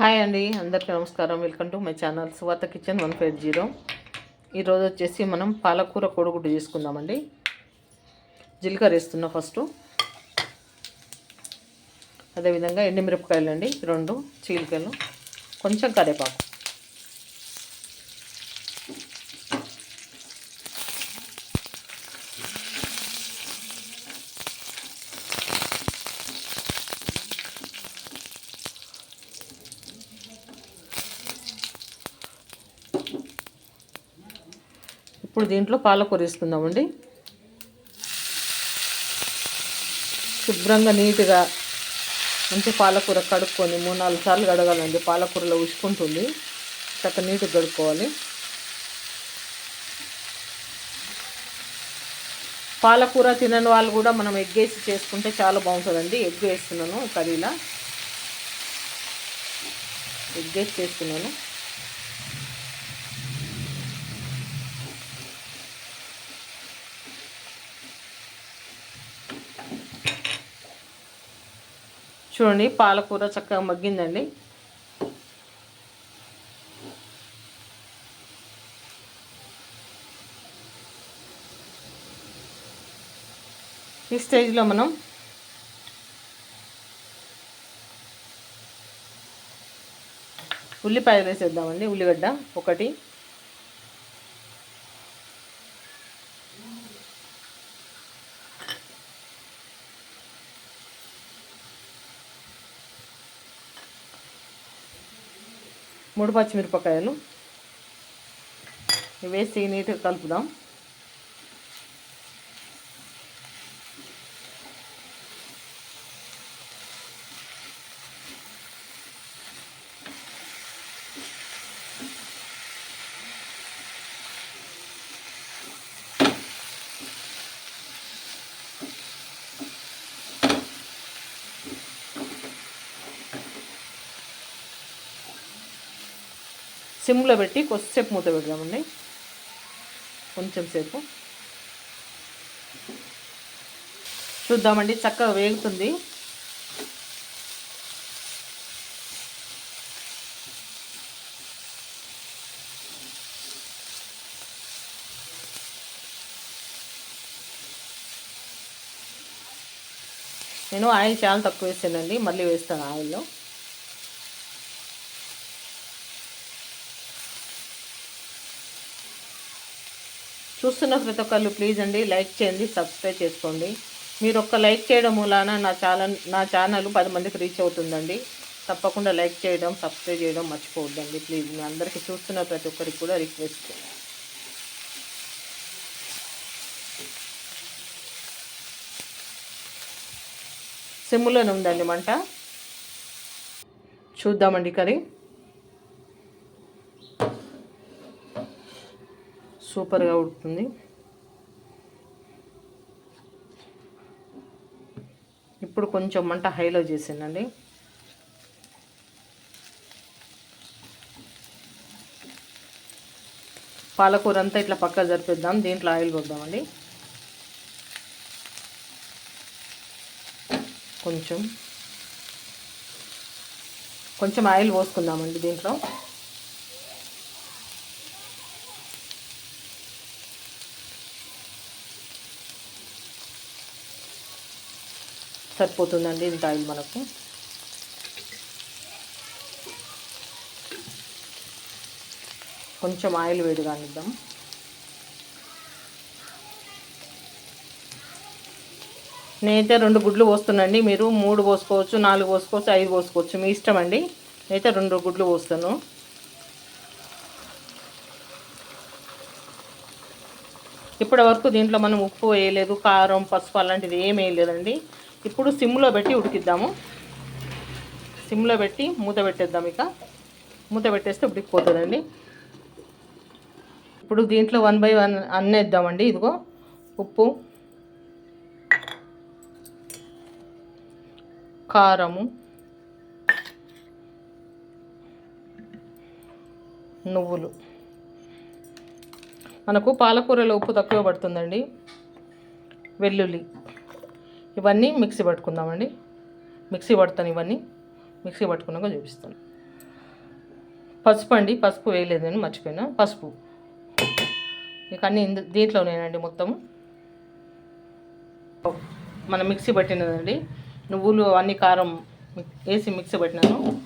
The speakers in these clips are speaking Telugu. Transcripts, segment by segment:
హాయ్ అండి అందరికీ నమస్కారం. Welcome to my channel Suvartha kitchen one five zero. ఈరోజు వచ్చేసి మనం పాలకూర కోడిగుడ్డు చేసుకుందామండి జీలకర్ర వేస్తున్నా ఫస్ట్ అదేవిధంగా ఎండుమిరపకాయలు అండి రెండు చీలికలు కొంచెం కరివేపాకు. ఇప్పుడు దీంట్లో పాలకూర వేసుకుందామండి శుభ్రంగా నీట్గా మంచి పాలకూర కడుక్కొని మూడు నాలుగు సార్లు కడగాలండి. పాలకూరలో ఉసుకుంటుంది. చక్క నీట్గా కడుక్కోవాలి. పాలకూర తినని వాళ్ళు కూడా మనం ఎగ్ వేసి చేసుకుంటే చాలా బాగుంటుందండి. ఎగ్ వేస్తున్నాను కర్రీలా. ఎగ్ వేసి చేస్తున్నాను చూడండి పాలకూర చక్కగా మగ్గిందండి. ఈ స్టేజ్లో మనం ఉల్లిపాయలు వేసేద్దామండి ఉల్లిగడ్డ ఒకటి. మూడు పచ్చిమిరపకాయలు. వేసి నీట్గా కలుపుదాం. సిమ్లో పెట్టి కొద్దిసేపు మూత పెడదామండి. కొంచెం సేపు. చూద్దామండి చక్కగా వేగుతుంది. నేను ఆయిల్ చాలా తక్కువ వేసానండి మళ్ళీ వేస్తాను ఆయిల్లో. చూస్తున్న ప్రతి ఒక్కళ్ళు ప్లీజ్ అండి లైక్ చేయండి సబ్స్క్రైబ్ చేసుకోండి. మీరు ఒక్క లైక్ చేయడం మూలాన నా ఛానల్ నా ఛానల్ పది మందికి రీచ్ అవుతుందండి. తప్పకుండా లైక్ చేయడం సబ్స్క్రైబ్ చేయడం మర్చిపోవద్దండి ప్లీజ్ మీ అందరికీ చూస్తున్న ప్రతి ఒక్కరికి కూడా రిక్వెస్ట్ సిమ్లోనే ఉందండి మంట. చూద్దామండి కర్రీ. సూపర్గా ఉడుతుంది. ఇప్పుడు కొంచెం మంట హైలో చేసానండి పాలకూర అంతా ఇట్లా పక్క జరిపిద్దాం దీంట్లో ఆయిల్ కొద్దామండి కొంచెం. కొంచెం ఆయిల్ పోసుకుందామండి దీంట్లో. సరిపోతుందండి ఇంత ఆయిల్ మనకు. కొంచెం ఆయిల్ వేడి కానిద్దాం. నేనైతే రెండు గుడ్లు పోస్తున్నాండి. మీరు మూడు పోసుకోవచ్చు నాలుగు పోసుకోవచ్చు ఐదు పోసుకోవచ్చు. మీ ఇష్టం అండి. నేనైతే రెండు గుడ్లు పోస్తాను. ఇప్పటి వరకు దీంట్లో మనం ఉప్పు వేయలేదు కారం పసుపు అలాంటిది ఏం వేయలేదండి. ఇప్పుడు సిమ్లో పెట్టి ఉడికిద్దాము. సిమ్లో పెట్టి మూత పెట్టేద్దాం ఇక. మూత పెట్టేస్తే ఉడికిపోతుందండి. ఇప్పుడు దీంట్లో వన్ బై వన్ అన్నేద్దామండి ఇదిగో. ఉప్పు కారము నువ్వులు. మనకు పాలకూరలో ఉప్పు తక్కువ పడుతుందండి. వెల్లుల్లి. ఇవన్నీ మిక్సీ పట్టుకుందామండి. మిక్సీ పడతాను ఇవన్నీ. మిక్సీ పట్టుకున్నాక చూపిస్తాను. పసుపు అండి పసుపు వేయలేదు నేను మర్చిపోయినా. పసుపు. ఇక అన్నీ దీంట్లోనేనండి మొత్తం మన మిక్సీ పట్టినదండి. నువ్వులు అన్ని కారం వేసి మిక్సీ పట్టినాను.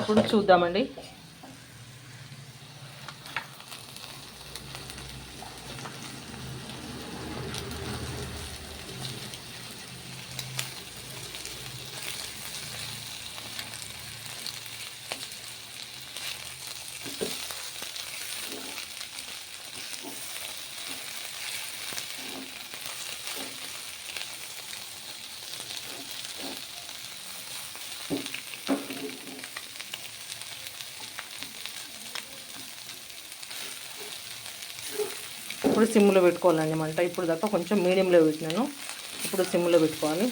ఇప్పుడు చూద్దామండి. ఇప్పుడు సిమ్లో పెట్టుకోవాలండి మంట. ఇప్పుడు దాకా కొంచెం మీడియంలో పెట్టినాను. ఇప్పుడు సిమ్లో పెట్టుకోవాలి.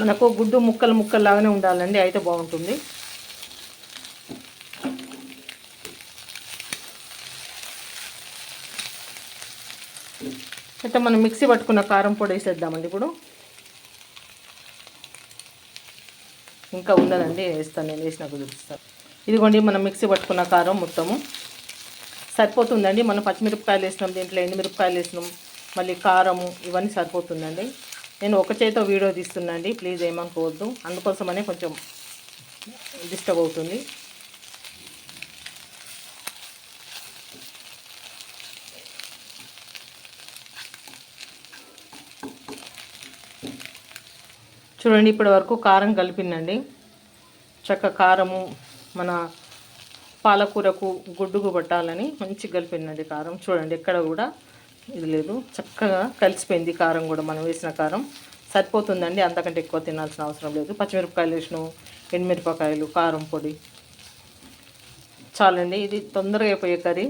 మనకు గుడ్డు ముక్కలు ముక్కలు లాగానే ఉండాలండి. అయితే బాగుంటుంది. అయితే మనం మిక్సీ పట్టుకున్న కారం పొడి వేసేద్దామండి ఇప్పుడు. ఇంకా ఉన్నదండి వేస్తాను నేను వేసినాక చూపిస్తాను ఇదిగోండి మనం మిక్సీ పట్టుకున్న కారం మొత్తము. సరిపోతుందండి మనం పచ్చిమిరపకాయలు వేసినాం దీంట్లో ఎండుమిరపకాయలు వేసినాం మళ్ళీ కారము ఇవన్నీ సరిపోతుందండి. నేను ఒక చేతితో వీడియో తీస్తున్నాండి ప్లీజ్ ఏమనుకోవద్దు. అందుకోసమనే కొంచెం డిస్టర్బ్ అవుతుంది. చూడండి ఇప్పటి వరకు కారం కలిపిందండి. చక్క కారము మన పాలకూరకు గుడ్డుకు పట్టాలని మంచి కలిపిందండి కారం. చూడండి ఎక్కడ కూడా ఇది లేదు. చక్కగా కలిసిపోయింది కారం కూడా మనం వేసిన కారం. సరిపోతుందండి అంతకంటే ఎక్కువ తినాల్సిన అవసరం లేదు. పచ్చిమిరపకాయలు వేసినాము ఎండుమిరపకాయలు కారం పొడి. చాలండి ఇది తొందరగా అయిపోయే కర్రీ.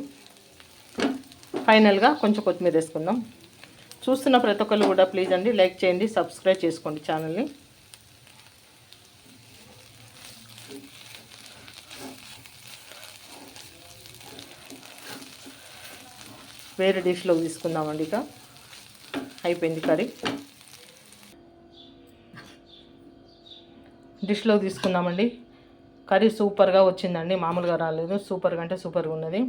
ఫైనల్గా కొంచెం కొత్తిమీర వేసుకుందాం. చూస్తున్న ప్రతి ఒక్కరు కూడా ప్లీజ్ అండి లైక్ చేయండి సబ్స్క్రైబ్ చేసుకోండి ఛానల్ని. వేరే డిష్లోకి తీసుకుందామండి ఇక. అయిపోయింది కర్రీ. డిష్లోకి తీసుకుందామండి. కర్రీ సూపర్గా వచ్చిందండి మామూలుగా రాలేదు. సూపర్గా అంటే సూపర్గా ఉన్నది.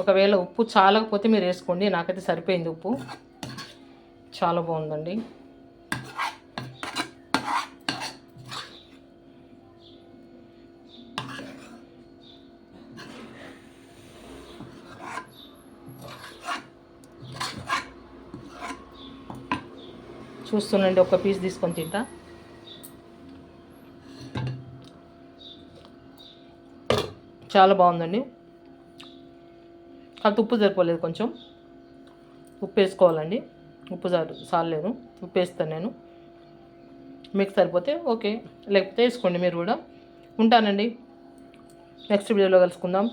ఒకవేళ ఉప్పు చాలకపోతే మీరు వేసుకోండి నాకైతే సరిపోయింది ఉప్పు. చాలా బాగుందండి. చూస్తుండండి ఒక పీస్ తీసుకొని తింటా. చాలా బాగుందండి. కాకపోతే ఉప్పు సరిపోలేదు కొంచెం. ఉప్పు వేసుకోవాలండి. ఉప్పు సార్ సాలేదు ఉప్పు వేస్తాను నేను. మీకు సరిపోతే ఓకే. లేకపోతే వేసుకోండి మీరు కూడా. ఉంటానండి. నెక్స్ట్ వీడియోలో కలుసుకుందాం.